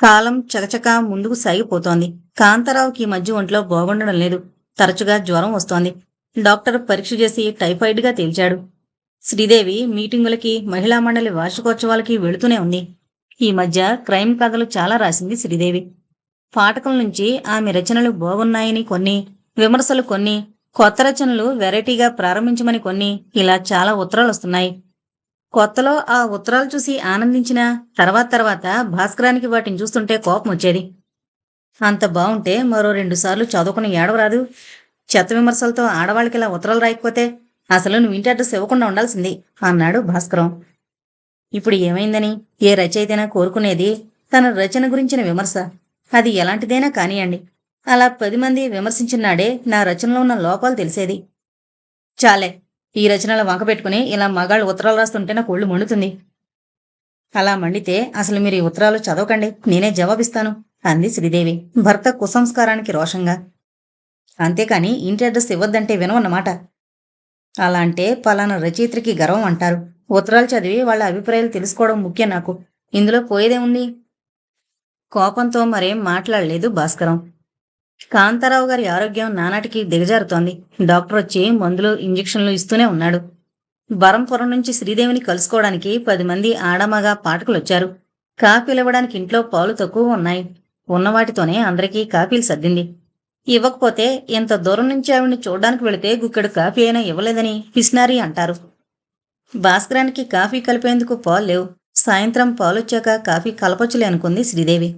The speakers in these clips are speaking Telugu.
కాలం చకచక ముందుకు సాగిపోతోంది. కాంతారావుకి ఈ మధ్య ఒంట్లో బాగుండడం లేదు. తరచుగా జ్వరం వస్తోంది. డాక్టర్ పరీక్ష చేసి టైఫాయిడ్గా తేల్చాడు. శ్రీదేవి మీటింగులకి మహిళా మండలి వార్షికోత్సవాలకి వెళుతూనే ఉంది. ఈ మధ్య క్రైమ్ కథలు చాలా రాసింది శ్రీదేవి. పాఠకం నుంచి ఆమె రచనలు బాగున్నాయని కొన్ని విమర్శలు కొన్ని కొత్త రచనలు వెరైటీగా ప్రారంభించమని కొన్ని ఇలా చాలా ఉత్తరాలు వస్తున్నాయి. కొత్తలో ఆ ఉత్తరాలు చూసి ఆనందించిన తర్వాత తర్వాత భాస్కరానికి వాటిని చూస్తుంటే కోపం వచ్చేది. అంత బాగుంటే మరో రెండు సార్లు చదువుకుని ఏడవరాదు. చెత్త విమర్శలతో ఆడవాళ్ళకి ఇలా ఉత్తరాలు రాయకపోతే అసలు నువ్వు ఇంటి అడ్రస్ ఇవ్వకుండా ఉండాల్సింది అన్నాడు భాస్కరం. ఇప్పుడు ఏమైందని? ఏ రచయితైనా కోరుకునేది తన రచన గురించిన విమర్శ. అది ఎలాంటిదైనా కానియండి అలా పది మంది విమర్శించినాడే నా రచనలో ఉన్న లోపాలు తెలిసేది. చాలే ఈ రచనలు వంక పెట్టుకుని ఇలా మగాళ్ళు ఉత్తరాలు రాస్తుంటే నాకు ఒళ్ళు మండుతుంది. అలా మండితే అసలు మీరు ఈ ఉత్తరాలు చదవకండి. నేనే జవాబిస్తాను అంది శ్రీదేవి. భర్త కుసంస్కారానికి రోషంగా. అంతేకాని ఇంటి అడ్రస్ ఇవ్వద్దంటే వినవన్నమాట. అలా అంటే పలానా రచయిత్రికి గర్వం అంటారు. ఉత్తరాలు చదివి వాళ్ళ అభిప్రాయాలు తెలుసుకోవడం ముఖ్యం నాకు. ఇందులో పోయేదే ఉంది కోపంతో మరేం మాట్లాడలేదు భాస్కరం. కాంతారావు గారి ఆరోగ్యం నానాటికి దిగజారుతోంది. డాక్టర్ వచ్చి మందులు ఇంజెక్షన్లు ఇస్తూనే ఉన్నాడు. బరంపురం నుంచి శ్రీదేవిని కలుసుకోవడానికి పది మంది ఆడమగా పాఠకులు వచ్చారు కాఫీలు ఇవ్వడానికి ఇంట్లో పాలు తక్కువ ఉన్నాయి. ఉన్నవాటితోనే అందరికీ కాఫీలు సర్దింది. ఇవ్వకపోతే ఇంత దూరం నుంచి ఆవిడ్ని చూడడానికి వెళితే గుక్కెడు కాఫీ అయినా ఇవ్వలేదని పిస్నారి అంటారు. భాస్కరానికి కాఫీ కలిపేందుకు పాలు లేవు. సాయంత్రం పాలొచ్చాక కాఫీ కలపొచ్చులే అనుకుంది శ్రీదేవి.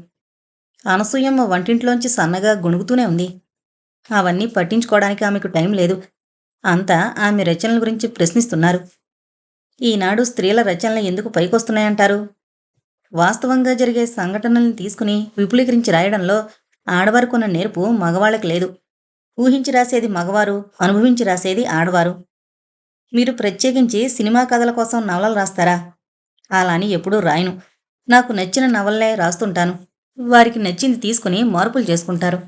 అనసూయమ్మ వంటింట్లోంచి సన్నగా గుణుగుతూనే ఉంది. అవన్నీ పట్టించుకోవడానికి ఆమెకు టైం లేదు. అంతా ఆమె రచనల గురించి ప్రశ్నిస్తున్నారు. ఈనాడు స్త్రీల రచనలు ఎందుకు పైకొస్తున్నాయంటారు? వాస్తవంగా జరిగే సంఘటనల్ని తీసుకుని విపులీకరించి రాయడంలో ఆడవారికున్న నేర్పు మగవాళ్ళకి లేదు. ఊహించి రాసేది మగవారు అనుభవించి రాసేది ఆడవారు. మీరు ప్రత్యేకించి సినిమా కథల కోసం నవలలు రాస్తారా? అలా అని ఎప్పుడూ రాయను. నాకు నచ్చిన నవలలే రాస్తుంటాను. వారికి నచ్చింది తీసుకుని మార్పులు చేసుకుంటారు.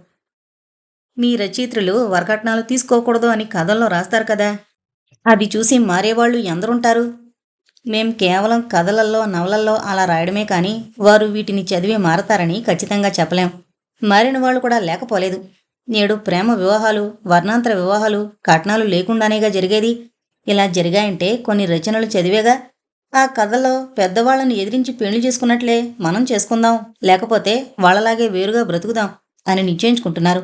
మీ రచయిత్రులు వరకట్నాలు తీసుకోకూడదు అని కథల్లో రాస్తారు కదా. అది చూసి మారేవాళ్ళు ఎందరుంటారు? మేం కేవలం కథలల్లో నవలల్లో అలా రాయడమే కానీ వారు వీటిని చదివి మారతారని ఖచ్చితంగా చెప్పలేం. మారిన వాళ్ళు కూడా లేకపోలేదు. నేడు ప్రేమ వివాహాలు వర్ణాంతర వివాహాలు కట్నాలు లేకుండానేగా జరిగేది. ఇలా జరిగాయంటే కొన్ని రచనలు చదివేగా ఆ కథలో పెద్దవాళ్ళని ఎదిరించి పెళ్ళి చేసుకున్నట్లే మనం చేసుకుందాం. లేకపోతే వాళ్ళలాగే వేరుగా బ్రతుకుదాం అని నిశ్చయించుకుంటున్నారు.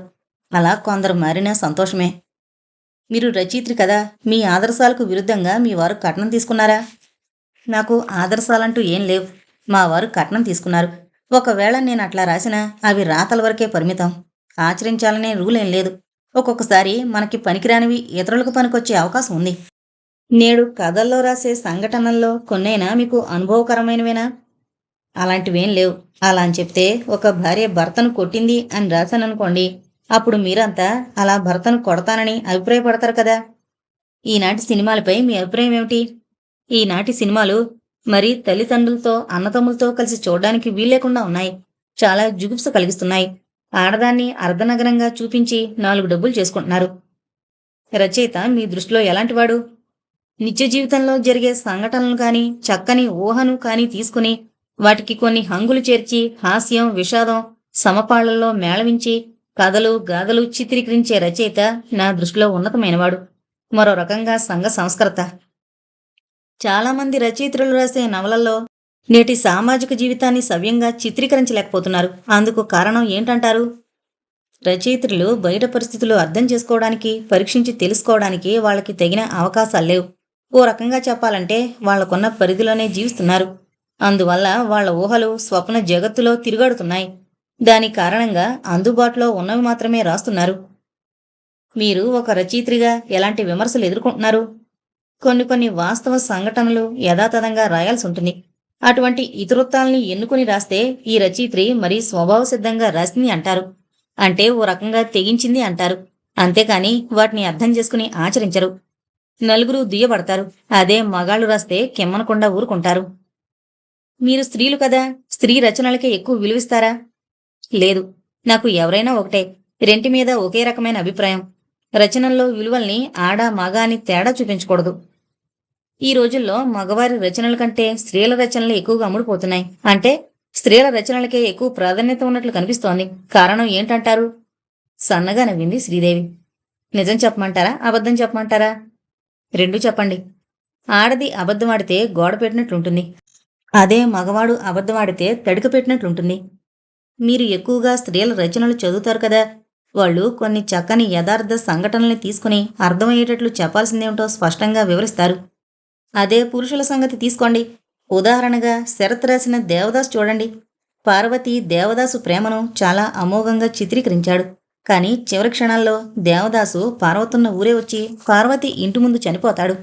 అలా కొందరు మారినా సంతోషమే. మీరు రచయిత్రి కదా మీ ఆదర్శాలకు విరుద్ధంగా మీ వారు కట్నం తీసుకున్నారా? నాకు ఆదర్శాలంటూ ఏం లేవు. మా వారు కట్నం తీసుకున్నారు. ఒకవేళ నేను అట్లా రాసినా అవి రాతల వరకే పరిమితం. ఆచరించాలనే రూల్ ఏం లేదు. ఒక్కొక్కసారి మనకి పనికిరానివి ఇతరులకు పనికొచ్చే అవకాశం ఉంది. నేడు కథల్లో రాసే సంఘటనల్లో కొన్నైనా మీకు అనుభవకరమైనవేనా? అలాంటివేం లేవు. అలా అని చెప్తే ఒక భార్య భర్తను కొట్టింది అని రాశాననుకోండి అప్పుడు మీరంతా అలా భర్తను కొడతానని అభిప్రాయపడతారు కదా. ఈనాటి సినిమాలపై మీ అభిప్రాయం ఏమిటి? ఈనాటి సినిమాలు మరి తల్లిదండ్రులతో అన్నతమ్ములతో కలిసి చూడడానికి వీల్లేకుండా ఉన్నాయి. చాలా జుగుప్స కలిగిస్తున్నాయి. ఆడదాన్ని అర్ధనగరంగా చూపించి నాలుగు డబ్బులు చేసుకుంటున్నారు. రచయిత మీ దృష్టిలో ఎలాంటివాడు? నిత్య జీవితంలో జరిగే సంఘటనలు కానీ చక్కని ఊహను కానీ తీసుకుని వాటికి కొన్ని హంగులు చేర్చి హాస్యం విషాదం సమపాళ్ళలో మేళవించి కథలు గాథలు చిత్రీకరించే రచయిత నా దృష్టిలో ఉన్నతమైనవాడు. మరో రకంగా సంఘ సంస్కృత చాలామంది రచయిత్రులు రాసే నవలల్లో నేటి సామాజిక జీవితాన్ని సవ్యంగా చిత్రీకరించలేకపోతున్నారు. అందుకు కారణం ఏంటంటారు? రచయిత్రులు బయట పరిస్థితులు అర్థం చేసుకోవడానికి పరీక్షించి తెలుసుకోవడానికి వాళ్ళకి తగిన అవకాశాలు లేవు. ఓ రకంగా చెప్పాలంటే వాళ్ళకున్న పరిధిలోనే జీవిస్తున్నారు. అందువల్ల వాళ్ళ ఊహలు స్వప్న జగత్తులో తిరుగాడుతున్నాయి. దాని కారణంగా అందుబాటులో ఉన్నవి మాత్రమే రాస్తున్నారు. మీరు ఒక రచయిత్రిగా ఎలాంటి విమర్శలు ఎదుర్కొంటున్నారు? కొన్ని కొన్ని వాస్తవ సంఘటనలు యథాతథంగా రాయాల్సి ఉంటుంది. అటువంటి ఇతరుత్వాల్ని ఎన్నుకుని రాస్తే ఈ రచయిత్రి మరీ స్వభావ సిద్ధంగా రాసింది అంటారు. అంటే ఓ రకంగా తెగించింది అంటారు. అంతేకాని వాటిని అర్థం చేసుకుని ఆచరించరు. నలుగురు దుయ్యబడతారు అదే మగాళ్ళు రాస్తే కెమ్మనకుండా ఊరుకుంటారు. మీరు స్త్రీలు కదా స్త్రీ రచనలకే ఎక్కువ విలువిస్తారా? లేదు నాకు ఎవరైనా ఒకటే. రెంటి మీద ఒకే రకమైన అభిప్రాయం. రచనల్లో విలువల్ని ఆడ మగ అని తేడా చూపించకూడదు. ఈ రోజుల్లో మగవారి రచనల కంటే స్త్రీల రచనలు ఎక్కువగా అమ్ముడుపోతున్నాయి. అంటే స్త్రీల రచనలకే ఎక్కువ ప్రాధాన్యత ఉన్నట్లు కనిపిస్తోంది. కారణం ఏంటంటారు? సన్నగా నవ్వింది శ్రీదేవి. నిజం చెప్పమంటారా? అబద్ధం చెప్పమంటారా? రెండు చెప్పండి. ఆడది అబద్ధమాడితే గోడ పెట్టినట్లుంటుంది. అదే మగవాడు అబద్ధమాడితే తడిక పెట్టినట్లుంటుంది. మీరు ఎక్కువగా స్త్రీల రచనలు చదువుతారు కదా. వాళ్ళు కొన్ని చక్కని యథార్థ సంఘటనల్ని తీసుకుని అర్థమయ్యేటట్లు చెప్పాల్సిందేమిటో స్పష్టంగా వివరిస్తారు. అదే పురుషుల సంగతి తీసుకోండి. ఉదాహరణగా శరత్ రాసిన దేవదాస్ చూడండి. పార్వతి దేవదాసు ప్రేమను చాలా అమోఘంగా చిత్రీకరించాడు. కానీ చివరి క్షణాల్లో దేవదాసు పార్వతున్న ఊరే వచ్చి పార్వతి ఇంటి ముందు చనిపోతాడు.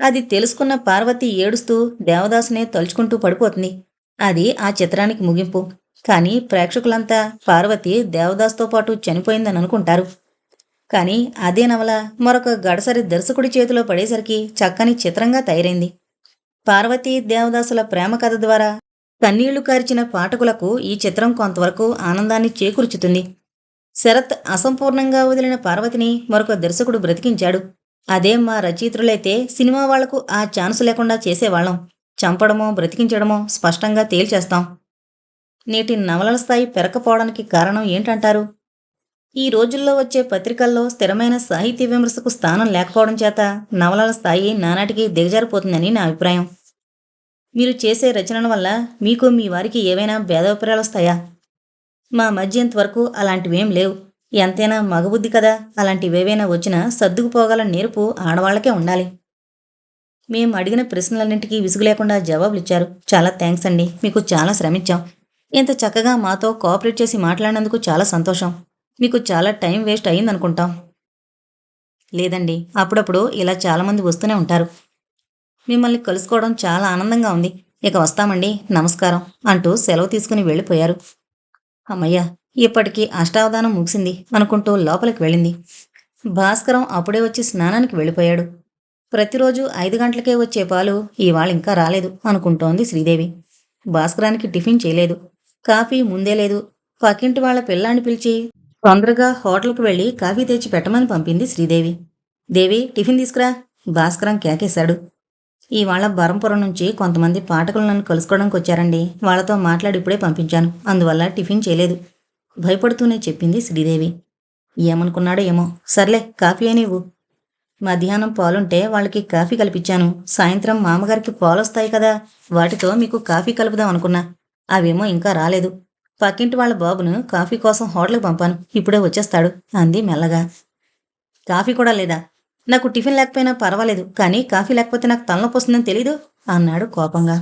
అది తెలుసుకున్న పార్వతి ఏడుస్తూ దేవదాసునే తలుచుకుంటూ పడిపోతుంది. అది ఆ చిత్రానికి ముగింపు. కానీ ప్రేక్షకులంతా పార్వతి దేవదాస్తో పాటు చనిపోయిందని అనుకుంటారు. కానీ అదే నవల మరొక గడసరి దర్శకుడి చేతిలో పడేసరికి చక్కని చిత్రంగా తయారైంది. పార్వతి దేవదాసుల ప్రేమ కథ ద్వారా కన్నీళ్ళు కార్చిన పాఠకులకు ఈ చిత్రం కొంతవరకు ఆనందాన్ని చేకూర్చుతుంది. శరత్ అసంపూర్ణంగా వదిలిన పార్వతిని మరొక దర్శకుడు బ్రతికించాడు. అదే మా రచయిత్రులైతే సినిమా వాళ్ళకు ఆ ఛాన్స్ లేకుండా చేసేవాళ్ళం. చంపడమో బ్రతికించడమో స్పష్టంగా తేల్చేస్తాం. నేటి నవలల స్థాయి పెరకపోవడానికి కారణం ఏంటంటారు? ఈ రోజుల్లో వచ్చే పత్రికల్లో స్థిరమైన సాహిత్య విమర్శకు స్థానం లేకపోవడం చేత నవలల స్థాయి నానాటికి దిగజారిపోతుందని నా అభిప్రాయం. మీరు చేసే రచనల వల్ల మీకు మీ వారికి ఏవైనా భేదాభిప్రాయాలు వస్తాయా? మా మధ్య ఇంతవరకు అలాంటివేం లేవు. ఎంతైనా మగబుద్ధి కదా. అలాంటివేవైనా వచ్చినా సర్దుకుపోగల నేర్పు ఆడవాళ్ళకే ఉండాలి. మేము అడిగిన ప్రశ్నలన్నింటికీ విసుగు లేకుండా జవాబులు ఇచ్చారు చాలా థ్యాంక్స్ అండి. మీకు చాలా శ్రమించాం. ఇంత చక్కగా మాతో కోఆపరేట్ చేసి మాట్లాడినందుకు చాలా సంతోషం. మీకు చాలా టైం వేస్ట్ అయిందనుకుంటాం. లేదండి. అప్పుడప్పుడు ఇలా చాలామంది వస్తూనే ఉంటారు. మిమ్మల్ని కలుసుకోవడం చాలా ఆనందంగా ఉంది. ఇక వస్తామండి. నమస్కారం అంటూ సెలవు తీసుకుని వెళ్ళిపోయారు. అమ్మయ్య ఇప్పటికీ అష్టావధానం ముగిసింది అనుకుంటూ లోపలికి వెళ్ళింది. భాస్కరం అప్పుడే వచ్చి స్నానానికి వెళ్ళిపోయాడు. ప్రతిరోజు ఐదు గంటలకే వచ్చే పాలు ఇవాళ ఇంకా రాలేదు అనుకుంటోంది శ్రీదేవి. భాస్కరానికి టిఫిన్ చేయలేదు. కాఫీ ముందే లేదు. పక్కింటి వాళ్ళ పిల్లాన్ని పిలిచి తొందరగా హోటల్కి వెళ్ళి కాఫీ తెచ్చి పెట్టమని పంపింది శ్రీదేవి. దేవి టిఫిన్ తీసుకురా. భాస్కరం కేకేశాడు. ఇవాళ బరంపురం నుంచి కొంతమంది పాఠకులు నన్ను కలుసుకోవడానికి వచ్చారండి. వాళ్ళతో మాట్లాడి ఇప్పుడే పంపించాను. అందువల్ల టిఫిన్ చేయలేదు. భయపడుతూనే చెప్పింది శ్రీదేవి. ఏమనుకున్నాడో ఏమో. సర్లే కాఫీ అనేవు మధ్యాహ్నం పాలుంటే వాళ్ళకి కాఫీ కల్పించాను సాయంత్రం మామగారికి పాలొస్తాయి కదా. వాటితో మీకు కాఫీ కలుపుదాం అనుకున్నా. అవేమో ఇంకా రాలేదు. పక్కింటి వాళ్ళ బాబును కాఫీ కోసం హోటల్కి పంపాను. ఇప్పుడే వచ్చేస్తాడు అంది మెల్లగా. కాఫీ కూడా లేదా? నాకు టిఫిన్ లేకపోయినా పర్వాలేదు కానీ కాఫీ లేకపోతే నాకు తలనొప్పి వస్తుందని తెలీదు అన్నాడు కోపంగా.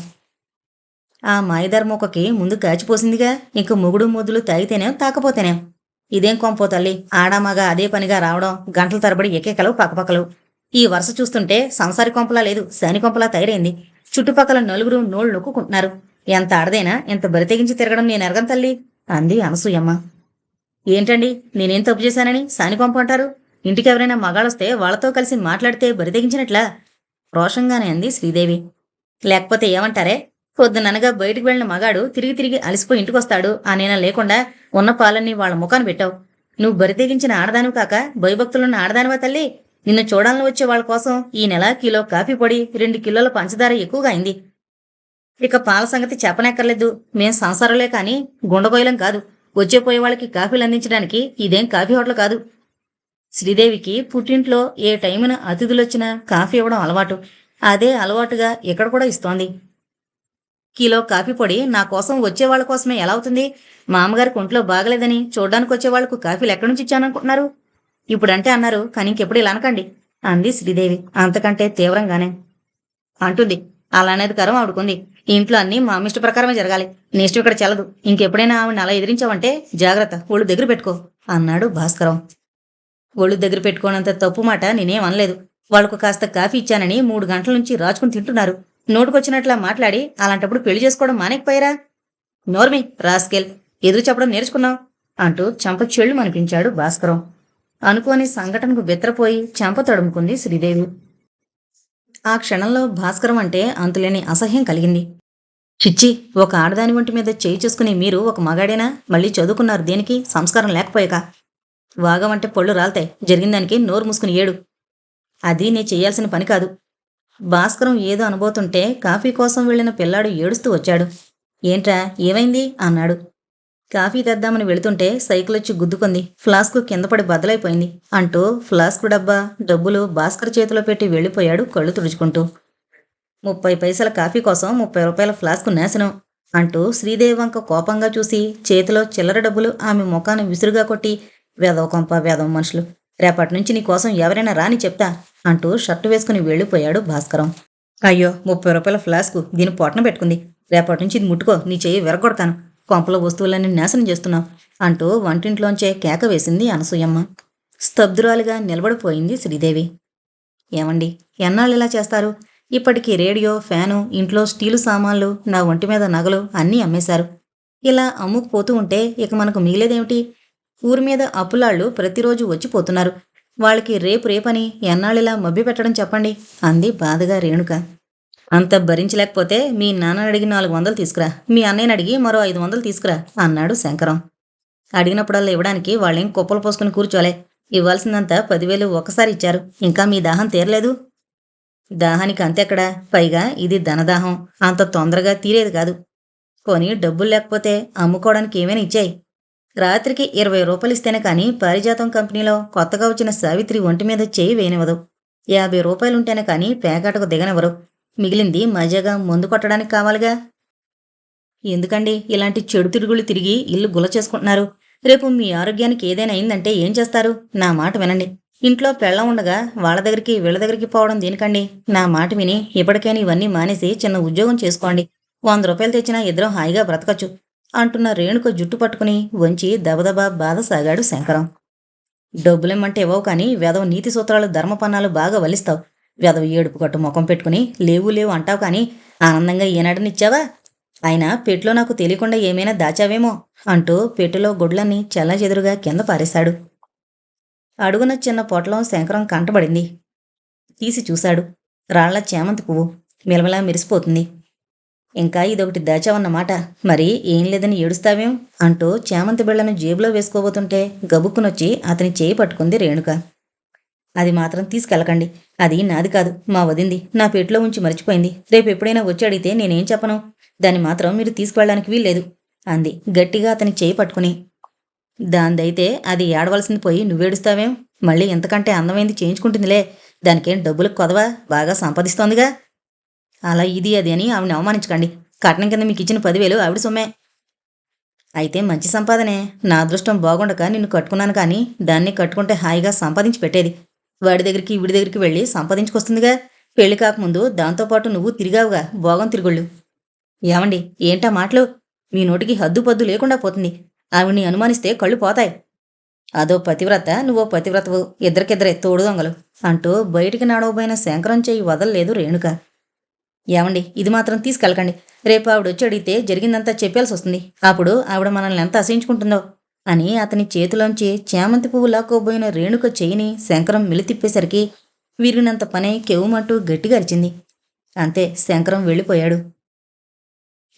ఆ మాయధర్మొకకి ముందు కాచిపోసిందిగా ఇంక మొగుడు మొద్దులు తాగితేనేం తాకపోతేనేం? ఇదేం కొంపో తల్లి ఆడామగా అదే పనిగా రావడం గంటల తరబడి ఎకేకలు పక్కపక్కలు. ఈ వరుస చూస్తుంటే సంసారి కొంపలా లేదు శని కొంపలా తయారైంది. చుట్టుపక్కల నలుగురు నోళ్ళు నొక్కుంటున్నారు ఎంత ఆడదైనా ఎంత బరితెగించి తిరగడం నేను ఎరగం తల్లి అంది అనసూయమ్మ. ఏంటండి నేనేం తప్పు చేశానని సాని కొంప అంటారు? ఇంటికి ఎవరైనా మగాళ్ళొస్తే వాళ్ళతో కలిసి మాట్లాడితే బరితెగించినట్లా రోషంగానే అంది శ్రీదేవి. లేకపోతే ఏమంటారే? పొద్దుననగా బయటికి వెళ్ళిన మగాడు తిరిగి తిరిగి అలసిపోయి ఇంటికొస్తాడు. ఆ నేన లేకుండా ఉన్న పాలన్నీ వాళ్ళ ముఖాన్ని పెట్టావు. నువ్వు బరితెగించిన ఆడదానివి కాక భయభక్తులున్న ఆడదానివా తల్లి? నిన్ను చూడాలని వచ్చే వాళ్ళ కోసం ఈ నెల కిలో కాఫీ పొడి రెండు కిలోల పంచదార ఎక్కువగా అయింది. ఇక పాల సంగతి చెప్పనక్కర్లేదు. మేం సంసారంలే కానీ గుండగోయలం కాదు. వచ్చే పోయే వాళ్ళకి కాఫీలు అందించడానికి ఇదేం కాఫీ హోటల్ కాదు. శ్రీదేవికి పుట్టింట్లో ఏ టైమున అతిథులొచ్చినా కాఫీ ఇవ్వడం అలవాటు. అదే అలవాటుగా ఇక్కడ కూడా ఇస్తోంది. కిలో కాఫీ పొడి నా కోసం వచ్చే వాళ్ళ కోసమే ఎలా అవుతుంది? మా అమ్మగారికి ఒంట్లో బాగలేదని చూడ్డానికి వచ్చేవాళ్ళకు కాఫీలు ఎక్కడి నుంచి ఇచ్చాననుకుంటున్నారు? ఇప్పుడంటే అన్నారు కానీ ఇంకెప్పుడు ఇలా అనకండి అంది శ్రీదేవి. అంతకంటే తీవ్రంగానే. అంటుంది. అలానేది కరం ఆవిడకుంది. ఇంట్లో అన్ని మా ఇష్ట ప్రకారమే జరగాలి. నీ ఇష్టం ఇక్కడ చెల్లదు. ఇంకెప్పుడైనా ఆవిడని అలా ఎదిరించావంటే జాగ్రత్త. ఒళ్ళు దగ్గర పెట్టుకో అన్నాడు భాస్కరం. ఒళ్ళు దగ్గర పెట్టుకోనంత తప్పు మాట నేనేం అనలేదు వాళ్ళకు కాస్త కాఫీ ఇచ్చానని మూడు గంటల నుంచి రాచుకుని తింటున్నారు. నోటుకొచ్చినట్లా మాట్లాడి అలాంటప్పుడు పెళ్ళి చేసుకోవడం మానేకపోయారా? నోర్మి రాస్కెల్ ఎదురు చెప్పడం నేర్చుకున్నావు? అంటూ చెంప చెళ్ళు అనిపించాడు భాస్కరం. అనుకోని సంఘటనకు బెత్తరపోయి చెంప తడుముకుంది శ్రీదేవి. ఆ క్షణంలో భాస్కరం అంటే అంతులేని అసహ్యం కలిగింది. చిచ్చి ఒక ఆడదాని వంటి మీద చేయి చేసుకుని మీరు ఒక మగాడేనా? మళ్ళీ చదువుకున్నారు దేనికి? సంస్కారం లేకపోయాక. వాగమంటే పళ్ళు రాల్తాయి. జరిగిన దానికి నోరు మూసుకుని ఏడు. అది నీ చేయాల్సిన పని కాదు. భాస్కరం ఏదో అనబోతుంటే కాఫీ కోసం వెళ్ళిన పిల్లాడు ఏడుస్తూ వచ్చాడు. ఏంట్రా ఏమైంది? అన్నాడు. కాఫీ తెద్దామని వెళుతుంటే సైకిల్ వచ్చి గుద్దుకుంది. ఫ్లాస్క్ కింద పడి బద్దలైపోయింది అంటూ ఫ్లాస్క్ డబ్బా డబ్బులు భాస్కర్ చేతిలో పెట్టి వెళ్ళిపోయాడు కళ్ళు తుడుచుకుంటూ. ముప్పై పైసల కాఫీ కోసం ముప్పై రూపాయల ఫ్లాస్క్ నాశనం అంటూ శ్రీదేవంక కోపంగా చూసి చేతిలో చిల్లర డబ్బులు ఆమె ముఖాన్ని విసురుగా కొట్టి వేదవ కొంప వేదవ మనుషులు రేపటి నుంచి నీ కోసం ఎవరైనా రాని చెప్తా అంటూ షర్టు వేసుకుని వెళ్ళిపోయాడు భాస్కరం. అయ్యో ముప్పై రూపాయల ఫ్లాస్కు దీని పొట్టన పెట్టుకుంది. రేపటి నుంచి ఇది ముట్టుకో నీ చెయ్యి విరగొడతాను. కొంపల వస్తువులన్నీ నాశనం చేస్తున్నావు అంటూ వంటింట్లోంచే కేక వేసింది అనసూయమ్మ. స్తబ్దురాలుగా నిలబడిపోయింది శ్రీదేవి. ఏమండి ఎన్నాళ్ళు ఇలా చేస్తారు? ఇప్పటికీ రేడియో ఫ్యాను ఇంట్లో స్టీలు సామాన్లు నా ఒంటి మీద నగలు అన్నీ అమ్మేశారు. ఇలా అమ్ముకుపోతూ ఉంటే ఇక మనకు మిగిలేదేమిటి? ఊరి మీద అప్పులాళ్ళు ప్రతిరోజు వచ్చిపోతున్నారు వాళ్ళకి రేపు రేపని ఎన్నాళ్ళిలా మభ్య పెట్టడం చెప్పండి అంది బాధగా రేణుక. అంత భరించలేకపోతే మీ నాన్నని అడిగి నాలుగు వందలు తీసుకురా. మీ అన్నయ్యని అడిగి మరో ఐదు వందలు తీసుకురా అన్నాడు శంకరం. అడిగినప్పుడల్లా ఇవ్వడానికి వాళ్ళేం కుప్పలు పోసుకుని కూర్చోలే. ఇవ్వాల్సిందంతా పదివేలు ఒకసారి ఇచ్చారు. ఇంకా మీ దాహం తీరలేదు. దాహానికి అంతెక్కడా? పైగా ఇది ధనదాహం. అంత తొందరగా తీరేది కాదు. కొని డబ్బులు లేకపోతే అమ్ముకోవడానికి ఏమైనా ఇచ్చాయి. రాత్రికి ఇరవై రూపాయలు ఇస్తేనే కానీ పారిజాతం కంపెనీలో కొత్తగా వచ్చిన సావిత్రి ఒంటి మీద చేయి వేయనివ్వదు. యాభై రూపాయలుంటేనే కానీ పేకాటకు దిగనివ్వరు. మిగిలింది మజాగా మందు కొట్టడానికి కావాలిగా? ఎందుకండి ఇలాంటి చెడు తిరుగులు తిరిగి ఇల్లు గుల చేసుకుంటున్నారు? రేపు మీ ఆరోగ్యానికి ఏదైనా అయిందంటే ఏం చేస్తారు? నా మాట వినండి. ఇంట్లో పెళ్ళం ఉండగా వాళ్ళ దగ్గరికి వీళ్ళ దగ్గరికి పోవడం దేనికండి? నా మాట విని ఇప్పటికైనా ఇవన్నీ మానేసి చిన్న ఉద్యోగం చేసుకోండి. వంద రూపాయలు తెచ్చినా ఇద్దరం హాయిగా బ్రతకచ్చు. అంటున్న రేణుక జుట్టు పట్టుకుని వంచి దబదబా బాధ సాగాడు శంకరం. డబ్బులేమంటే ఇవ్వవు కానీ వెదవ నీతి సూత్రాలు ధర్మపన్నాలు బాగా వలిస్తావు. వెదవ ఏడుపు కట్టు ముఖం పెట్టుకుని లేవు లేవు అంటావు కానీ ఆనందంగా ఈనాడనిచ్చావా? ఆయన పెట్టులో నాకు తెలియకుండా ఏమైనా దాచావేమో అంటూ పెట్టెలో గుడ్లన్నీ చెల్లచెదురుగా కింద పారేశాడు. అడుగున చిన్న పొట్లం శంకరం కంటబడింది. తీసి చూశాడు. రాళ్ళ చేమంతి పువ్వు మిలమిలా మెరిసిపోతుంది. ఇంకా ఇదొకటి దాచావన్నమాట. మరి ఏం లేదని ఏడుస్తావేం? అంటూ చేమంతి బిళ్ళను జేబులో వేసుకోబోతుంటే గబుక్కునొచ్చి అతని చేయి పట్టుకుంది రేణుక. అది మాత్రం తీసుకెళ్ళకండి. అది నాది కాదు. మా వదింది. నా పెట్లో ఉంచి మర్చిపోయింది. రేపు ఎప్పుడైనా వచ్చి అడిగితే నేనేం చెప్పను? దాన్ని మాత్రం మీరు తీసుకువెళ్ళడానికి వీల్లేదు. అంది. గట్టిగా అతని చేయి పట్టుకుని. దాందైతే అది ఏడవలసింది పోయి నువ్వేడుస్తావేం? మళ్ళీ ఎంతకంటే అందమైంది చేయించుకుంటుందిలే. దానికేం డబ్బులు కొదవా? బాగా సంపాదిస్తోందిగా. అలా ఇది అది అని ఆవిడని అవమానించకండి. కట్నం కింద మీకు ఇచ్చిన పదివేలు ఆవిడ సొమ్మే. అయితే మంచి సంపాదనే. నా అదృష్టం బాగుండక నిన్ను కట్టుకున్నాను కానీ దాన్ని కట్టుకుంటే హాయిగా సంపాదించి పెట్టేది. వాడి దగ్గరికి వీడి దగ్గరికి వెళ్ళి సంపాదించుకొస్తుందిగా. పెళ్ళి కాకముందు దాంతోపాటు నువ్వు తిరిగావుగా భోగం తిరుగుళ్ళు. ఏమండి ఏంటా మాటలు? మీ నోటికి హద్దు పద్దు లేకుండా పోతుంది. ఆవిడ్ని అనుమానిస్తే కళ్ళు పోతాయి. అదో పతివ్రత నువ్వో పతివ్రతవు. ఇద్దరికిద్దరే తోడు దొంగలు అంటూ బయటికి నాడవబోయిన శంకరం చెయ్యి వదలలేదు రేణుక. ఏమండి? ఇది మాత్రం తీసుకెళ్ళకండి. రేపు ఆవిడ వచ్చి అడిగితే జరిగిందంతా చెప్పాల్సి వస్తుంది అప్పుడు ఆవిడ మనల్ని ఎంత అసహించుకుంటుందో? అని అతని చేతిలోంచి చేమంతి పువ్వు లాక్కోబోయిన రేణుక చెయ్యిని శంకరం మిలితిప్పేసరికి విరిగినంత పనే కెవ్వుమంటూ గట్టిగా అరిచింది. అంతే శంకరం వెళ్ళిపోయాడు.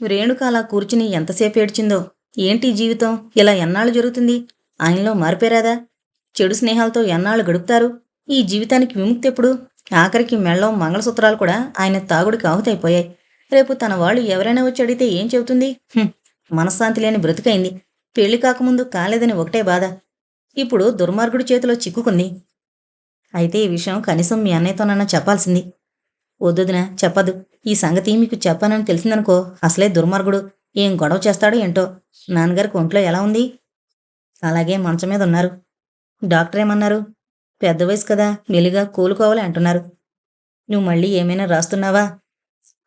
రేణుక అలా కూర్చుని ఎంతసేపు ఏడ్చిందో? ఏంటి జీవితం? ఇలా ఎన్నాళ్ళు జరుగుతుంది? ఆయనలో మారిపోరాదా? చెడు స్నేహాలతో ఎన్నాళ్ళు గడుపుతారు? ఈ జీవితానికి విముక్తి ఎప్పుడు? ఆఖరికి మెళ్ళం మంగళసూత్రాలు కూడా ఆయన తాగుడికి ఆహుతైపోయాయి. రేపు తన వాళ్ళు ఎవరైనా వచ్చి అడిగితే ఏం చెబుతుంది? మనశ్శాంతి లేని బ్రతుకైంది. పెళ్ళి కాకముందు కాలేదని ఒకటే బాధ. ఇప్పుడు దుర్మార్గుడి చేతిలో చిక్కుకుంది. అయితే ఈ విషయం కనీసం మీ అన్నయ్యతోనన్నా చెప్పాల్సింది. వద్దుదినా చెప్పదు. ఈ సంగతి మీకు చెప్పానని తెలిసిందనుకో అసలే దుర్మార్గుడు. ఏం గొడవ చేస్తాడో ఏంటో? నాన్నగారికి ఒంట్లో ఎలా ఉంది? అలాగే మంచం మీద ఉన్నారు. డాక్టర్ ఏమన్నారు పెద్ద వయసు కదా మెలిగా కోలుకోవాలి అంటున్నారు. నువ్వు మళ్ళీ ఏమైనా రాస్తున్నావా?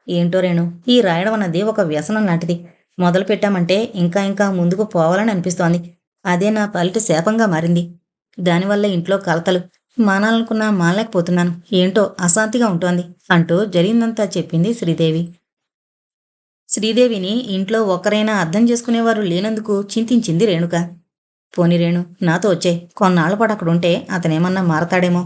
ఏంటో రేణు ఈ రాయడం అన్నది ఒక వ్యసనం లాంటిది. మొదలు పెట్టామంటే ఇంకా ఇంకా ముందుకు పోవాలని అనిపిస్తోంది. అదే నా పల్లెటి శాపంగా మారింది. దానివల్ల ఇంట్లో కలతలు మానాలనుకున్నా మానలేకపోతున్నాను. ఏంటో అశాంతిగా ఉంటోంది అంటూ జరిగిందంతా చెప్పింది శ్రీదేవి. శ్రీదేవిని ఇంట్లో ఒక్కరైనా అర్థం చేసుకునేవారు లేనందుకు చింతించింది రేణుక. పోనీ రేణు నాతో వచ్చే. కొన్నాళ్ళ పాటు అక్కడ ఉంటే అతనేమన్నా మారతాడేమో.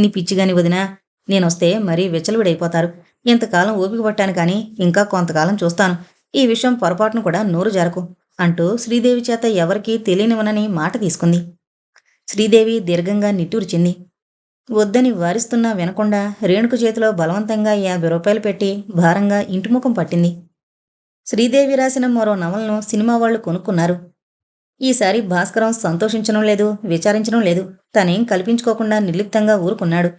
నీ పిచ్చిగాని వదినా నేనొస్తే మరీ విచ్చలవిడైపోతారు. ఇంతకాలం ఓపిక పట్టాను కానీ ఇంకా కొంతకాలం చూస్తాను. ఈ విషయం పొరపాటును కూడా నోరు జరకు అంటూ శ్రీదేవి చేత ఎవరికీ తెలియనివనని మాట తీసుకుంది. శ్రీదేవి దీర్ఘంగా నిట్టూర్చింది. వద్దని వారిస్తున్నా వినకుండా రేణుకు చేతిలో బలవంతంగా యాభై రూపాయలు పెట్టి భారంగా ఇంటిముఖం పట్టింది. శ్రీదేవి రాసిన మరో నవలను సినిమా వాళ్ళు కొనుక్కున్నారు. ఈసారి భాస్కరం సంతోషించడం లేదు విచారించడం లేదు. తనేం కల్పించుకోకుండా నిర్లిప్తంగా ఊరుకున్నాడు.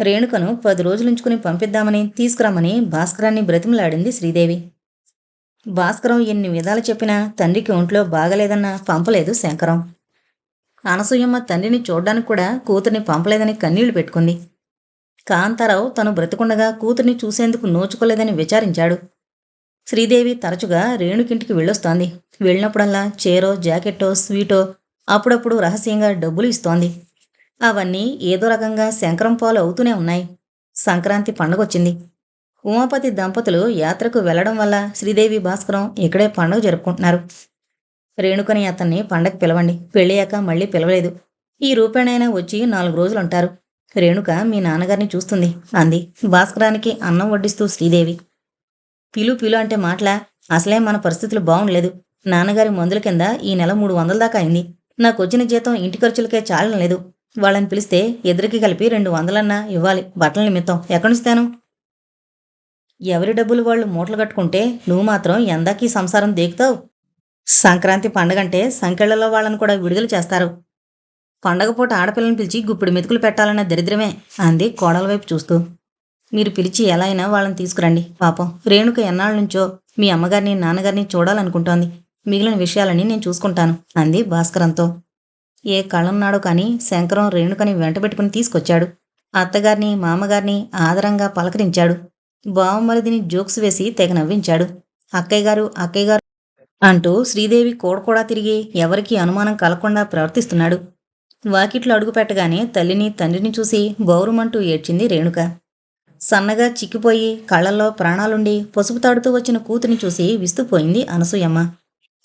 రేణుకను పది రోజులుంచుకుని పంపిద్దామని తీసుకురమ్మని భాస్కరాన్ని బ్రతిమలాడింది శ్రీదేవి. భాస్కరం ఎన్ని విధాలు చెప్పినా తండ్రికి ఒంట్లో బాగలేదన్న పంపలేదు శంకరం. అనసూయమ్మ తండ్రిని చూడ్డానికి కూడా కూతుర్ని పంపలేదని కన్నీళ్ళు పెట్టుకుంది. కాంతారావు తను బ్రతికుండగా కూతుర్ని చూసేందుకు నోచుకోలేదని విచారించాడు. శ్రీదేవి తరచుగా రేణుకింటికి వెళ్ళొస్తోంది. వెళ్ళినప్పుడల్లా చీరో జాకెట్టో స్వీటో అప్పుడప్పుడు రహస్యంగా డబ్బులు ఇస్తోంది. అవన్నీ ఏదో రకంగా శంకరం పాలు అవుతూనే ఉన్నాయి. సంక్రాంతి పండగొచ్చింది. ఉమాపతి దంపతులు యాత్రకు వెళ్ళడం వల్ల శ్రీదేవి భాస్కరం ఇక్కడే పండగ జరుపుకుంటున్నారు. రేణుకని అతన్ని పండగ పిలవండి. పెళ్ళయ్యాక మళ్ళీ పిలవలేదు. ఈ రూపేణైనా వచ్చి నాలుగు రోజులుంటారు. రేణుక మీ నాన్నగారిని చూస్తుంది. అంది. భాస్కరానికి అన్నం వడ్డిస్తూ శ్రీదేవి. పిలు పిలు అంటే మాటలా? అసలే మన పరిస్థితులు బాగుండలేదు. నాన్నగారి మందుల కింద ఈ నెల మూడు వందల దాకా అయింది. నాకు వచ్చిన జీతం ఇంటి ఖర్చులకే చాలడం లేదు. వాళ్ళని పిలిస్తే ఎదురికి కలిపి రెండు వందలన్నా ఇవ్వాలి. బట్టల నిమిత్తం. ఎక్కడిస్తాను ఎవరి డబ్బులు వాళ్ళు మూటలు కట్టుకుంటే నువ్వు మాత్రం ఎందాకీ సంసారం దేకుతావు? సంక్రాంతి పండగంటే సంకెళ్ళలో వాళ్ళని కూడా విడుదల చేస్తారు. పండగ పూట ఆడపిల్లని పిలిచి గుప్పిడి మెతుకులు పెట్టాలన్న దరిద్రమే. అంది కోడల వైపు చూస్తూ. మీరు పిలిచి ఎలా అయినా వాళ్ళని తీసుకురండి. పాపం రేణుక ఎన్నాళ్ళ నుంచో మీ అమ్మగారిని నాన్నగారిని చూడాలనుకుంటోంది. మిగిలిన విషయాలని నేను చూసుకుంటాను అంది భాస్కరంతో. ఏ కళ్ళున్నాడో కానీ శంకరం రేణుకని వెంటబెట్టుకుని తీసుకొచ్చాడు. అత్తగారిని మామగారిని ఆదరంగా పలకరించాడు. బావమరిదిని జోక్స్ వేసి తెగ నవ్వించాడు. అక్కయ్య గారు అక్కయ్య గారు అంటూ శ్రీదేవి కోడకోడా తిరిగి ఎవరికీ అనుమానం కలగకుండా ప్రవర్తిస్తున్నాడు. వాకిట్లో అడుగుపెట్టగానే తల్లిని తండ్రిని చూసి బౌరుమంటూ ఏడ్చింది రేణుక. సన్నగా చిక్కిపోయి కళ్ళల్లో ప్రాణాలుండి పసుపు తాడుతూ వచ్చిన కూతురిని చూసి విస్తుపోయింది అనసూయమ్మ.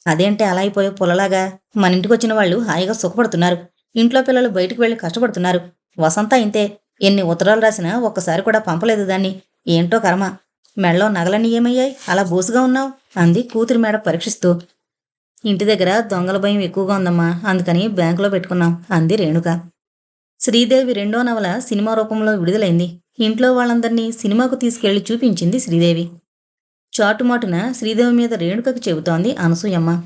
అదేంటే అలా అయిపోయే పొలలాగా మన ఇంటికి వచ్చిన వాళ్ళు హాయిగా సుఖపడుతున్నారు. ఇంట్లో పిల్లలు బయటకు వెళ్ళి కష్టపడుతున్నారు. వసంత ఇంతే. ఎన్ని ఉత్తరాలు రాసినా ఒక్కసారి కూడా పంపలేదు దాన్ని. ఏంటో కర్మ. మెడలో నగలన్నీ ఏమయ్యాయి? అలా బూసుగా ఉన్నావు? అంది కూతురి మేడ పరీక్షిస్తూ. ఇంటి దగ్గర దొంగల భయం ఎక్కువగా ఉందమ్మా. అందుకని బ్యాంకులో పెట్టుకున్నాం అంది రేణుక. శ్రీదేవి రెండో నవల సినిమా రూపంలో విడుదలైంది. ఇంట్లో వాళ్ళందరినీ సినిమాకు తీసుకెళ్ళి చూపించింది శ్రీదేవి. చాటుమాటున శ్రీదేవి మీద రేణుకకు చెబుతోంది అనసూయమ్మ.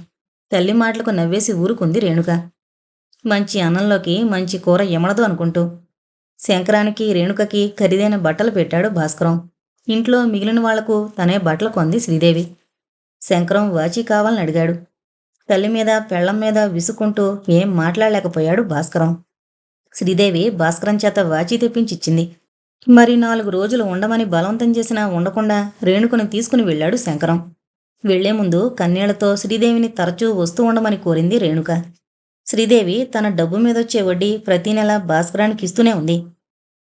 తల్లి మాటలకు నవ్వేసి ఊరుకుంది రేణుక. మంచి అన్నంలోకి మంచి కూర ఎమడదు అనుకుంటూ. శంకరానికి రేణుకకి ఖరీదైన బట్టలు పెట్టాడు భాస్కరం. ఇంట్లో మిగిలిన వాళ్ళకు తనే బట్టలు కొంది శ్రీదేవి. శంకరం వాచి కావాలని అడిగాడు. తల్లి మీద పెళ్ళం మీద విసుకుంటూ ఏం మాట్లాడలేకపోయాడు భాస్కరం. శ్రీదేవి భాస్కరం చేత వాచి తెప్పించిచ్చింది. మరి నాలుగు రోజులు ఉండమని బలవంతం చేసినా ఉండకుండా రేణుకుని తీసుకుని వెళ్ళాడు శంకరం. వెళ్ళే ముందు కన్నీళ్ళతో శ్రీదేవిని తరచూ వస్తూ ఉండమని కోరింది రేణుక. శ్రీదేవి తన డబ్బు మీదొచ్చే వడ్డీ ప్రతి నెల భాస్కరానికి ఇస్తూనే ఉంది.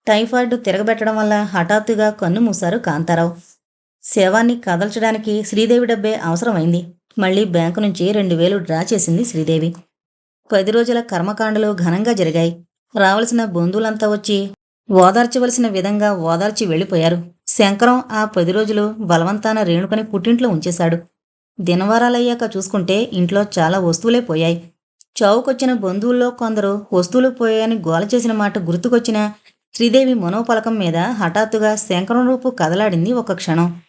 టైఫాయిడ్ తిరగబెట్టడం వల్ల హఠాత్తుగా కన్ను మూశారు కాంతారావు. శవాన్ని కదల్చడానికి శ్రీదేవి డబ్బే అవసరమైంది. మళ్ళీ బ్యాంకు నుంచి రెండు వేలు డ్రా చేసింది శ్రీదేవి. పది రోజుల కర్మకాండలు ఘనంగా జరిగాయి. రావలసిన బంధువులంతా వచ్చి ఓదార్చవలసిన విధంగా ఓదార్చి వెళ్ళిపోయారు. శంకరం ఆ పది రోజులు బలవంతాన రేణుకని పుట్టింట్లో ఉంచేశాడు. దినవారాలయ్యాక చూసుకుంటే ఇంట్లో చాలా వస్తువులే పోయాయి. చావుకొచ్చిన బంధువుల్లో కొందరు వస్తువులు పోయాయని గోల చేసిన మాట గుర్తుకొచ్చిన శ్రీదేవి మనోపలకం మీద హఠాత్తుగా శంకరం రూపు కదలాడింది ఒక క్షణం.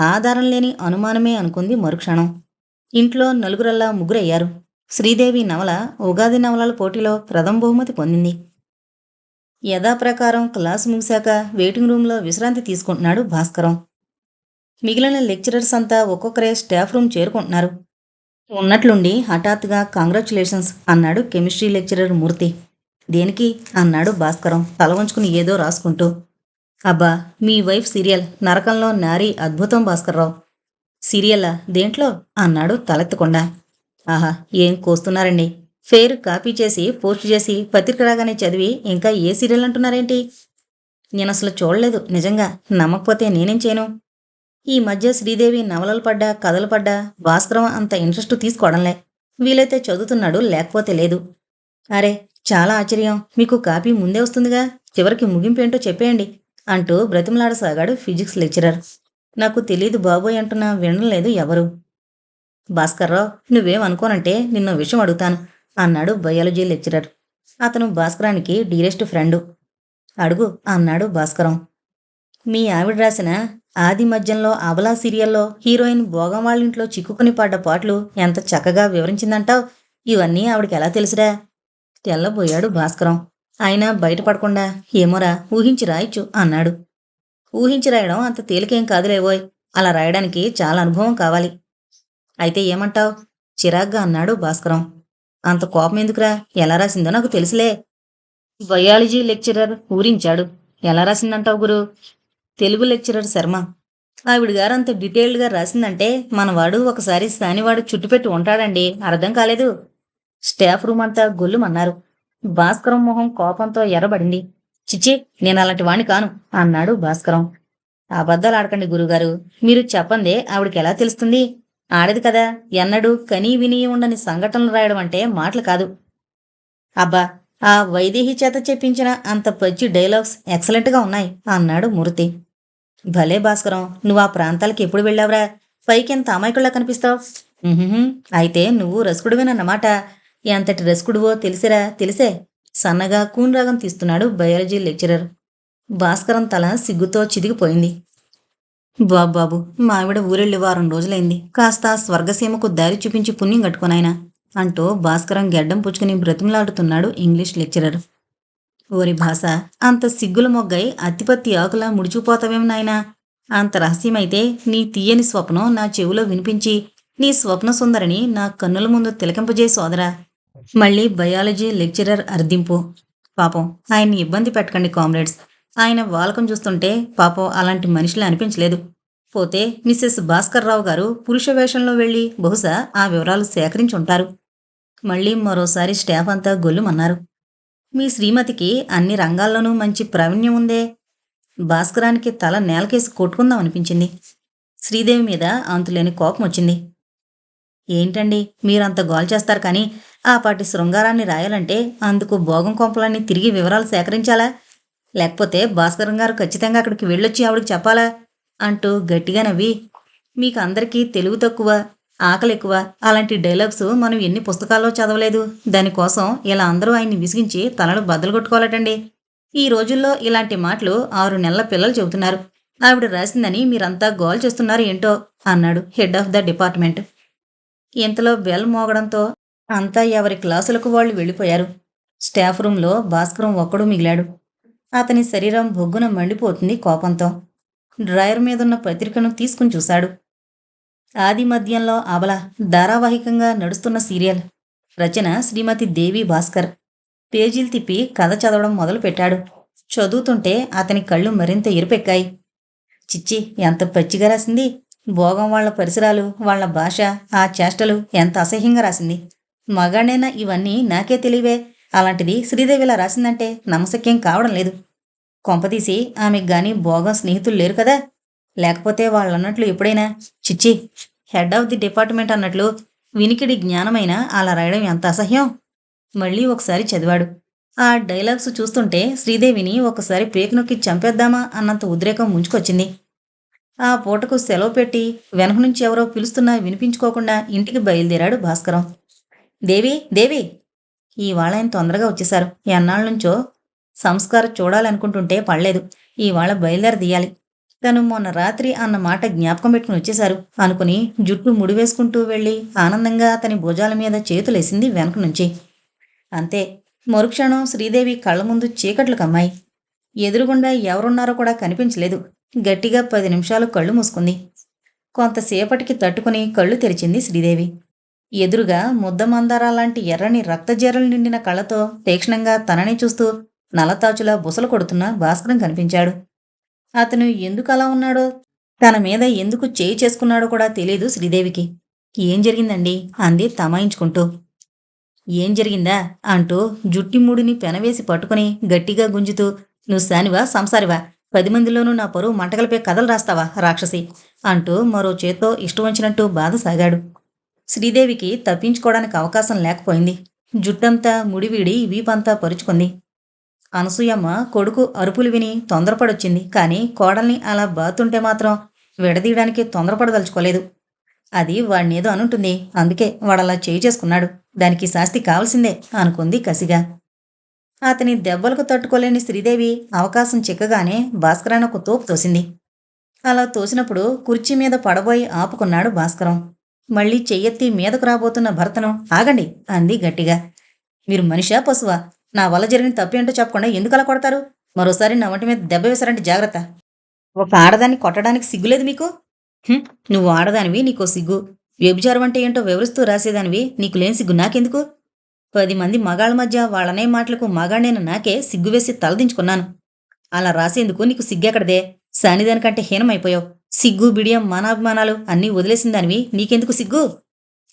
ఆధారం లేని అనుమానమే అనుకుంది మరుక్షణం. ఇంట్లో నలుగురల్లా ముగ్గురయ్యారు. శ్రీదేవి నవల ఉగాది నవలల పోటీలో ప్రథమ బహుమతి పొందింది. యథాప్రకారం క్లాస్ ముగిశాక వెయిటింగ్ రూమ్లో విశ్రాంతి తీసుకుంటున్నాడు భాస్కరం. మిగిలిన లెక్చరర్స్ అంతా ఒక్కొక్కరే స్టాఫ్ రూమ్ చేరుకుంటున్నారు. ఉన్నట్లుండి హఠాత్తుగా కాంగ్రాచులేషన్స్ అన్నాడు కెమిస్ట్రీ లెక్చరర్ మూర్తి. దేనికి? అన్నాడు భాస్కరం తల వంచుకుని ఏదో రాసుకుంటూ. అబ్బా మీ వైఫ్ సీరియల్ నరకంలో నారీ అద్భుతం భాస్కర్రావు. సీరియల్లా దేంట్లో? అన్నాడు తలెత్తకుండా. ఆహా ఏం కోస్తున్నారండి? ఫేర్ కాపీ చేసి పోస్ట్ చేసి పత్రిక రాగానే చదివి ఇంకా ఏ సీరియల్ అంటున్నారేంటి? నేను అసలు చూడలేదు నిజంగా నమ్మకపోతే నేనేం చేయను? ఈ మధ్య శ్రీదేవి నవలలు పడ్డా కథలు పడ్డా భాస్కరం అంత ఇంట్రెస్ట్ తీసుకోవడంలే. వీలైతే చదువుతున్నాడు లేకపోతే లేదు. అరే చాలా ఆశ్చర్యం. మీకు కాపీ ముందే వస్తుందిగా? చివరికి ముగింపు ఏంటో చెప్పేయండి అంటూ బ్రతిమలాడసాగాడు ఫిజిక్స్ లెక్చరర్. నాకు తెలియదు బాబోయ్ అంటున్నా వినలేదు ఎవరు. భాస్కర్రావు నువ్వేం అనుకోనంటే నిన్న విషయం అడుగుతాను. అన్నాడు బయాలజీ లెక్చరర్. అతను భాస్కరానికి డీరెస్ట్ ఫ్రెండు. అడుగు అన్నాడు భాస్కరం. మీ ఆవిడ రాసిన ఆది మధ్యంలో అబలా సీరియల్లో హీరోయిన్ భోగం వాళ్ళ ఇంట్లో చిక్కుకుని పడ్డ పాటలు ఎంత చక్కగా వివరించిందంటావు? ఇవన్నీ ఆవిడకి ఎలా తెలుసురా? తెల్లబోయాడు భాస్కరం. ఆయన బయటపడకుండా ఏమోరా ఊహించి రాయొచ్చు అన్నాడు. ఊహించి రాయడం అంత తేలికేం కాదులేవోయ్ అలా రాయడానికి చాలా అనుభవం కావాలి. అయితే ఏమంటావు? చిరాగ్గా అన్నాడు భాస్కరం. అంత కోపం ఎందుకురా? ఎలా రాసిందో నాకు తెలుసులే. బయాలజీ లెక్చరర్ ఊరించాడు. ఎలా రాసిందంటావు గురు? తెలుగు లెక్చరర్ శర్మ. ఆవిడ గారు అంత డీటెయిల్డ్గా రాసిందంటే మనవాడు ఒకసారి సానివాడు చుట్టుపెట్టి ఉంటాడండి. అర్థం కాలేదు. స్టాఫ్ రూమ్ అంతా గొల్లుమన్నారు. భాస్కరం మొహం కోపంతో ఎర్రబడింది. చిచ్చి నేను అలాంటి వాణ్ణి కాను అన్నాడు భాస్కరం. అబద్ధాలు ఆడకండి గురుగారు. మీరు చెప్పందే ఆవిడకి ఎలా తెలుస్తుంది? ఆడది కదా. ఎన్నడూ కనీ విని ఉండని సంఘటనలు రాయడం అంటే మాటలు కాదు. అబ్బా ఆ వైదేహి చేత చెప్పించిన అంత పచ్చి డైలాగ్స్ ఎక్సలెంట్గా ఉన్నాయి అన్నాడు మూర్తి. భలే భాస్కరం నువ్వు ఆ ప్రాంతాలకి ఎప్పుడు వెళ్ళావురా? పైకి ఎంత అమాయకుల్లా కనిపిస్తావు? అయితే నువ్వు రసకుడివేనన్నమాట. ఎంతటి రసుకుడువో తెలిసిరా? తెలిసే? సన్నగా కూన్రాగం తీస్తున్నాడు బయాలజీ లెక్చరర్. భాస్కరం తల సిగ్గుతో చిదిగిపోయింది. బాబు బాబు మా ఆవిడ ఊరెళ్ళి వారం రోజులైంది. కాస్త స్వర్గసీమకు దారి చూపించి పుణ్యం కట్టుకోనాయనా అంటూ భాస్కరం గెడ్డం పుచ్చుకుని బ్రతిమలాడుతున్నాడు ఇంగ్లీష్ లెక్చరర్. ఓరి భాష అంత సిగ్గుల మొగ్గై అత్తిపత్తి ఆకులా ముడిచిపోతావేం నాయనా? అంత రహస్యమైతే నీ తీయని స్వప్నం నా చెవిలో వినిపించి నీ స్వప్న సుందరిని నా కన్నుల ముందు తిలకింపజే సోదరా. మళ్ళీ బయాలజీ లెక్చరర్ అర్థింపు పాపం ఆయన్ని ఇబ్బంది పెట్టకండి కామ్రేడ్స్. ఆయన వాలకం చూస్తుంటే పాపం అలాంటి మనిషిలా అనిపించలేదు. పోతే మిస్సెస్ భాస్కర్ రావు గారు పురుష వేషంలో వెళ్ళి బహుశా ఆ వివరాలు సేకరించి ఉంటారు. మళ్ళీ మరోసారి స్టాఫ్ అంతా గొల్లుమన్నారు. మీ శ్రీమతికి అన్ని రంగాల్లోనూ మంచి ప్రావీణ్యం ఉందే. భాస్కరానికి తల నేలకేసి కొట్టుకుందాం అనిపించింది. శ్రీదేవి మీద అంతులేని కోపం వచ్చింది. ఏంటండి మీరంత గోల్ చేస్తారు కానీ ఆ పాటి శృంగారాన్ని రాయాలంటే అందుకు భోగం కొంపలన్నీ తిరిగి వివరాలు సేకరించాలా? లేకపోతే భాస్కరం గారు ఖచ్చితంగా అక్కడికి వెళ్ళొచ్చి ఆవిడకి చెప్పాలా? అంటూ గట్టిగా నవ్వి మీకు అందరికీ తెలుగు తక్కువ ఆకలి ఎక్కువ అలాంటి డైలాగ్స్ మనం ఎన్ని పుస్తకాల్లో చదవలేదు. దానికోసం ఇలా అందరూ ఆయన్ని విసిగించి తలలు బద్దలు కొట్టుకోవాలటండి. ఈ రోజుల్లో ఇలాంటి మాటలు ఆరు నెలల పిల్లలు చెబుతున్నారు. ఆవిడ రాసిందని మీరంతా గోల్ చేస్తున్నారు ఏంటో అన్నాడు హెడ్ ఆఫ్ ద డిపార్ట్మెంట్. ఇంతలో బెల్ మోగడంతో అంతా ఎవరి క్లాసులకు వాళ్ళు వెళ్ళిపోయారు. స్టాఫ్ రూంలో భాస్కరం ఒక్కడు మిగిలాడు. అతని శరీరం బొగ్గున మండిపోతుంది కోపంతో. డ్రైవర్ మీదున్న పత్రికను తీసుకుని చూశాడు. ఆది మధ్యంలో అబల ధారావాహికంగా నడుస్తున్న సీరియల్. రచన శ్రీమతి దేవి భాస్కర్. పేజీలు తిప్పి కథ చదవడం మొదలుపెట్టాడు. చదువుతుంటే అతని కళ్ళు మరింత ఎరుపెక్కాయి. చిచ్చి ఎంత పచ్చిగా రాసింది? భోగం వాళ్ళ పరిసరాలు వాళ్ళ భాష ఆ చేష్టలు ఎంత అసహ్యంగా రాసింది? మగాడైనా ఇవన్నీ నాకే తెలివే. అలాంటిది శ్రీదేవి ఇలా రాసిందంటే నమ్మశక్యం కావడం లేదు. కొంపతీసి ఆమెకు గాని భోగం స్నేహితులు లేరు కదా. లేకపోతే వాళ్ళు అన్నట్లు ఎప్పుడైనా చిచ్చి హెడ్ ఆఫ్ ది డిపార్ట్మెంట్ అన్నట్లు వినికిడి జ్ఞానమైన అలా రాయడం ఎంత అసహ్యం? మళ్ళీ ఒకసారి చదివాడు. ఆ డైలాగ్స్ చూస్తుంటే శ్రీదేవిని ఒకసారి పేక్ నొక్కి చంపేద్దామా అన్నంత ఉద్రేకం ముంచుకొచ్చింది. ఆ పూటకు సెలవు పెట్టి వెనక నుంచి ఎవరో పిలుస్తున్నా వినిపించుకోకుండా ఇంటికి బయలుదేరాడు భాస్కరం. దేవి దేవి ఇవాళ ఆయన తొందరగా వచ్చేశారు. ఎన్నాళ్ళ నుంచో సంస్కారం చూడాలనుకుంటుంటే పడలేదు. ఇవాళ బయలుదేరి తను మొన్న రాత్రి అన్న మాట జ్ఞాపకం పెట్టుకుని వచ్చేశారు. అనుకుని జుట్టు ముడివేసుకుంటూ వెళ్ళి ఆనందంగా అతని భుజాల మీద చేతులేసింది వెనక నుంచి. అంతే. మరుక్షణం శ్రీదేవి కళ్ళ ముందు చీకట్లు కమ్మాయి. ఎదురుగుండా ఎవరున్నారో కూడా కనిపించలేదు. గట్టిగా పది నిమిషాలు కళ్ళు మూసుకుంది. కొంతసేపటికి తట్టుకుని కళ్ళు తెరిచింది శ్రీదేవి. ఎదురుగా ముద్దమందారా లాంటి ఎర్రని రక్తజీరలు నిండిన కళ్ళతో తీక్షణంగా తనని చూస్తూ నలతాచులా బుసలు కొడుతున్న భాస్కరం కనిపించాడు. అతను ఎందుకు అలా ఉన్నాడో తన మీద ఎందుకు చేయి చేసుకున్నాడో కూడా తెలియదు శ్రీదేవికి. ఏం జరిగిందండి? అంది తమాయించుకుంటూ. ఏం జరిగిందా? అంటూ జుట్టిమూడిని పెనవేసి పట్టుకుని గట్టిగా గుంజుతూ నువ్వు సానివా సంసారివా? పది మందిలోనూ నా పరువు మంటగలిపే కథలు రాస్తావా రాక్షసి? అంటూ మరో చేత్తో ఇష్టం వచ్చినట్టు బాధ సాగాడు. శ్రీదేవికి తప్పించుకోవడానికి అవకాశం లేకపోయింది. జుట్టంతా ముడివిడి వీపంతా పరుచుకుంది. అనసూయమ్మ కొడుకు అరుపులు విని తొందరపడొచ్చింది. కానీ కోడల్ని అలా బాతుంటే మాత్రం విడదీయడానికి తొందరపడదలుచుకోలేదు. అది వాడినేదో అనుంటుంది. అందుకే వాడలా చేయి చేసుకున్నాడు. దానికి శాస్తి కావాల్సిందే అనుకుంది కసిగా. అతని దెబ్బలకు తట్టుకోలేని శ్రీదేవి అవకాశం చిక్కగానే భాస్కరాన్ని ఒక తోపు తోసింది. అలా తోసినప్పుడు కుర్చీ మీద పడబోయి ఆపుకున్నాడు భాస్కరం. మళ్ళీ చెయ్యెత్తి మీదకు రాబోతున్న భర్తను ఆగండి అంది గట్టిగా. మీరు మనిషా పశువా? నా వల్ల జరిగిన తప్పేంటో చెప్పకుండా ఎందుకు అలా కొడతారు? మరోసారి నా వంటి మీద దెబ్బ వేశారంటే జాగ్రత్త. ఒక ఆడదాన్ని కొట్టడానికి సిగ్గులేదు మీకు? నువ్వు ఆడదానివి నీకో సిగ్గు. వ్యభిచారం అంటే ఏంటో వివరిస్తూ రాసేదానివి నీకు లేని సిగ్గు నాకెందుకు? పది మంది మగాళ్ళ మధ్య వాళ్ళనే మాటలకు మగాడినైన నాకే సిగ్గు వేసి తలదించుకున్నాను. అలా రాసేందుకు నీకు సిగ్గెక్కడదే? సానిదానికంటే హీనమైపోయావు. సిగ్గు బిడియం మానాభిమానాలు అన్నీ వదిలేసిందానివి. నీకెందుకు సిగ్గు?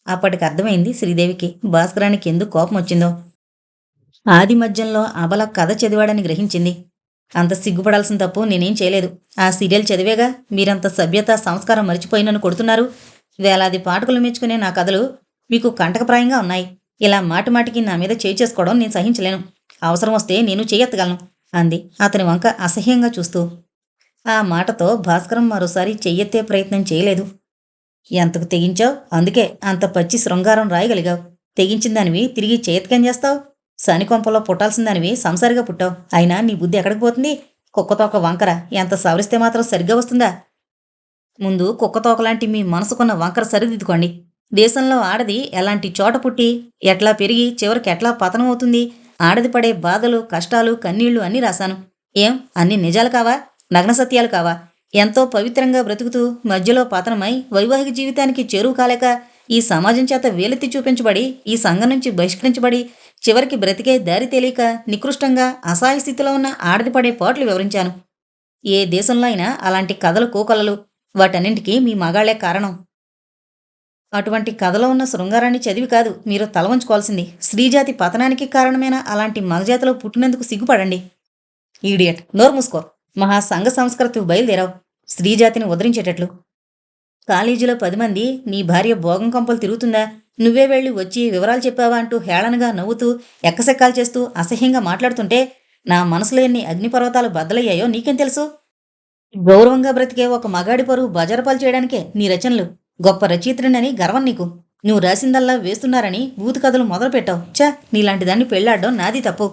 అప్పటికి అర్థమైంది శ్రీదేవికి. భాస్కరానికి ఎందుకు కోపం వచ్చిందో. ఆది మధ్యంలో అబల కథ చదివాడని గ్రహించింది. అంత సిగ్గుపడాల్సిన తప్పు నేనేం చేయలేదు. ఆ సీరియల్ చదివేగా మీరంత సభ్యత సంస్కారం మరిచిపోయి కొడుతున్నారు. వేలాది పాఠకులు మెచ్చుకునే నా కథలు మీకు కంటకప్రాయంగా ఉన్నాయి. ఇలా మాటిమాటికి నా మీద చేయి చేసుకోవడం నేను సహించలేను. అవసరం వస్తే నేను చేయెత్తగలను అంది అతని వంక అసహ్యంగా చూస్తూ. ఆ మాటతో భాస్కరం మరోసారి చెయ్యెత్తే ప్రయత్నం చేయలేదు. ఎంతకు తెగించావు? అందుకే అంత పచ్చి శృంగారం రాయగలిగావు. తెగించిన దానివి తిరిగి చేయత్కేం చేస్తావు? శనికొంపలో పుట్టాల్సిన దానివి సంసారిగా పుట్టావు. అయినా నీ బుద్ధి ఎక్కడికి పోతుంది? కుక్కతోక వంకర ఎంత సవరిస్తే మాత్రం సరిగ్గా వస్తుందా? ముందు కుక్కతోకలాంటి మీ మనసుకున్న వంకర సరిదిద్దుకోండి. దేశంలో ఆడది ఎలాంటి చోట పుట్టి ఎట్లా పెరిగి చివరికి ఎట్లా పతనం అవుతుంది? ఆడది పడే బాధలు కష్టాలు కన్నీళ్ళు అన్నీ రాశాను. ఏం? అన్ని నిజాలు కావా? నగ్న సత్యాలు కావా? ఎంతో పవిత్రంగా బ్రతుకుతూ మధ్యలో పతనమై వైవాహిక జీవితానికి చేరువు కాలేక ఈ సమాజం చేత వేలెత్తి చూపించబడి ఈ సంఘం నుంచి బహిష్కరించబడి చివరికి బ్రతికే దారి తెలియక నికృష్టంగా అసహాయ స్థితిలో ఉన్న ఆడది పడే పాటలు వివరించాను. ఏ దేశంలో అయినా అలాంటి కథలు కోకలలు వాటన్నింటికీ మీ మగాళ్ళే కారణం. అటువంటి కథలో ఉన్న శృంగారాన్ని చదివి కాదు మీరు తల వంచుకోవాల్సింది స్త్రీజాతి పతనానికి కారణమైన అలాంటి మగజాతిలో పుట్టినందుకు సిగ్గుపడండి. ఈడియట్ నోరు మూసుకో మహా సంఘ సంస్కృతి బయలుదేరావు. స్త్రీజాతిని ఉద్ధరించేటట్లు కాలేజీలో పది మంది నీ భార్య భోగం కంపలు తిరుగుతుందా? నువ్వే వెళ్ళి వచ్చి వివరాలు చెప్పావా అంటూ హేళనగా నవ్వుతూ ఎక్కసెక్కాలు చేస్తూ అసహ్యంగా మాట్లాడుతుంటే నా మనసులో ఎన్ని అగ్నిపర్వతాలు బద్దలయ్యాయో నీకేం తెలుసు? గౌరవంగా బ్రతికే ఒక మగాడి పరువు బజారపాలు చేయడానికే నీ రచనలు. గొప్ప రచయిత్రినని గర్వం నీకు. నువ్వు రాసిందల్లా వేస్తున్నారని బూతు కథలు మొదలుపెట్టావు. చా నీలాంటి దాన్ని పెళ్ళాడడం నాది తప్పు.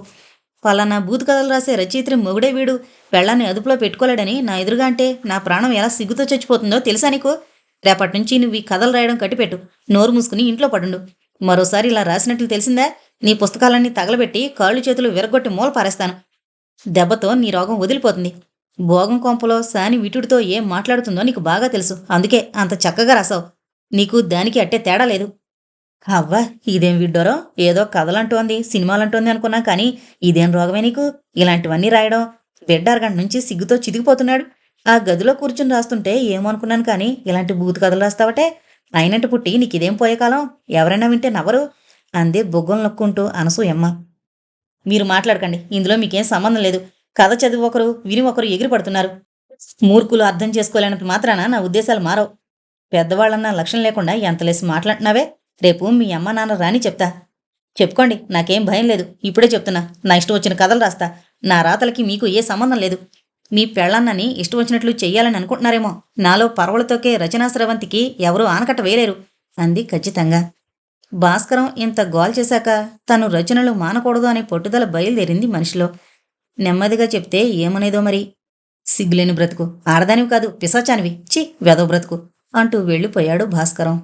ఫలానా బూత్ కథలు రాసే రచయిత్రి మొగుడే వీడు. పెళ్ళాన్ని అదుపులో పెట్టుకోలేడని నా ఎదురుగా అంటే నా ప్రాణం ఎలా సిగ్గుతో చచ్చిపోతుందో తెలుసా నీకు? రేపటి నుంచి నువ్వు ఈ కథలు రాయడం కట్టిపెట్టు. నోరు మూసుకుని ఇంట్లో పడుండు. మరోసారి ఇలా రాసినట్లు తెలిసిందా? నీ పుస్తకాలన్నీ తగలబెట్టి కాళ్ళు చేతులు విరగొట్టి మూల పారేస్తాను. దెబ్బతో నీ రోగం వదిలిపోతుంది. భోగం కొంపలో సాని విటుడితో ఏం మాట్లాడుతుందో నీకు బాగా తెలుసు. అందుకే అంత చక్కగా రాసావు. నీకు దానికి అట్టే తేడా లేదు. అవ్వ ఇదేం విడ్డోరో? ఏదో కథలంటోంది సినిమాలంటోంది అనుకున్నా కానీ ఇదేం రోగమే నీకు? ఇలాంటివన్నీ రాయడం బిడ్డ అరగంట నుంచి సిగ్గుతో చితికిపోతున్నాడు ఆ గదిలో కూర్చుని రాస్తుంటే ఏమనుకున్నాను కానీ ఇలాంటి బూతు కథలు రాస్తావటే? అయినట్టు పుట్టి నీకు ఇదేం పోయే కాలం? ఎవరైనా వింటే నవ్వరు. అందే బొగ్గలు నొక్కుంటూ అనసూయమ్మ మీరు మాట్లాడకండి ఇందులో మీకేం సంబంధం లేదు. కథ చదివి ఒకరు విని ఒకరు ఎగిరి పడుతున్నారు మూర్ఖులు అర్థం చేసుకోలేనంత మాత్రాన నా ఉద్దేశాలు మారవు. పెద్దవాళ్ళన్న లక్ష్యం లేకుండా ఎంత లేసి మాట్లాడుతున్నావే? రేపు మీ అమ్మ నాన్న రాని చెప్తా. చెప్పుకోండి నాకేం భయం లేదు. ఇప్పుడే చెప్తున్నా. నా ఇష్టం వచ్చిన కథలు రాస్తా. నా రాతలకి మీకు ఏ సంబంధం లేదు. మీ పెళ్ళన్నని ఇష్టం వచ్చినట్లు చెయ్యాలని అనుకుంటున్నారేమో. నాలో పర్వలతోకే రచనా స్రవంతికి ఎవరూ ఆనకట్ట వేయలేరు. అంది ఖచ్చితంగా. భాస్కరం ఇంత గోల్ చేశాక తను రచనలు మానకూడదు అనే పట్టుదల బయలుదేరింది మనిషిలో. నెమ్మదిగా చెప్తే ఏమనేదో మరి. సిగ్గులేని బ్రతుకు. ఆడదానివి కాదు పిశాచానివి. చి వెదవ బ్రతుకు అంటూ వెళ్ళిపోయాడు భాస్కరం.